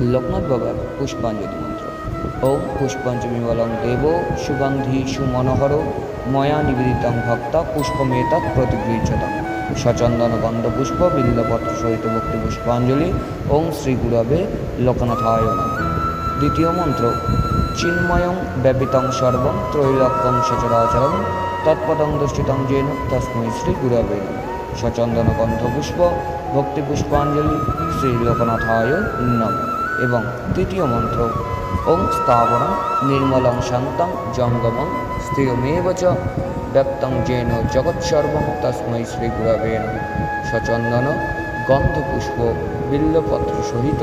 লোকনাথ বাবার পুষ্পাঞ্জলি মন্ত্র। ওম পুষ্পাঞ্জলি বলং দেব সুগন্ধি সুমনোহর ময়া নিবেদিতং ভক্তা পুষ্পমেতাৎ প্রতিগৃহ্যতম। সচন্দন গন্ধ পুষ্প বিল্লপত্র সহিত ভক্তি পুষ্পাঞ্জলি। ওং শ্রী গুরবে লোকনাথায় দ্বিতীয় মন্ত্র, চিন্ময়ং ব্যাপিতং সর্বং ত্রৈলক্যং সচরাচরং তৎপদং দৃষ্টিতং যেন তস্মৈ শ্রী গুরবে সচন্দন গন্ধ পুষ্প, ভক্তি পুষ্পাঞ্জলি শ্রী লোকনাথায় নম। এবং তৃতীয় মন্ত্র, ওং স্থাবরং নির্মলং শান্তং জঙ্গমং স্থিরমেব চ ব্যক্তং যেন জগৎসর্বং তস্মৈ শ্রী গুরবে নমঃ। সচন্দন গন্ধপুষ্প বিল্লপত্র সহিত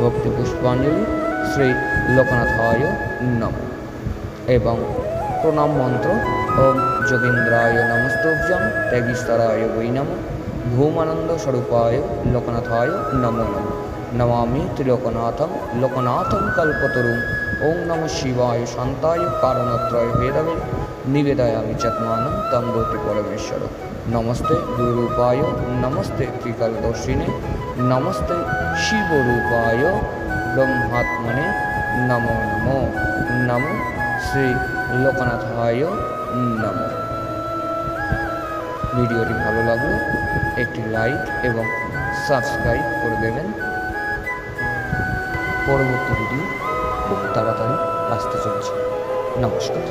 ভক্তি পুষ্পাঞ্জলি শ্রী লোকনাথায় নম। এবং প্রণাম মন্ত্র, ওম যোগীন্দ্রায় নমস্তভ্যং ত্যাগীস্তরায় বৈ নম। ভূমানন্দ স্বরূপায় লোকনাথায় নম। নমামি ত্রিলোকনাথম লোকনাথম কল্পতরুম ওং নম শিবায় শান্তায় কারণত্রয় ভেদবে নিবেদয়ামি চাত্মানম তম গতি পরমেশ্বর নমস্তে গুরুরূপায় নমস্তে ত্রিকালদর্শিনে নমস্তে শিবরূপায় ব্রহ্মাত্মনে নমো নমো নমো শ্রী লোকনাথায় নমো ভিডিওটি ভালো লাগলে একটি লাইক এবং সাবস্ক্রাইব করে দেবেন। পরবর্তী ভিডিও খুব তাড়াতাড়ি আসতে চলছে। নমস্কার।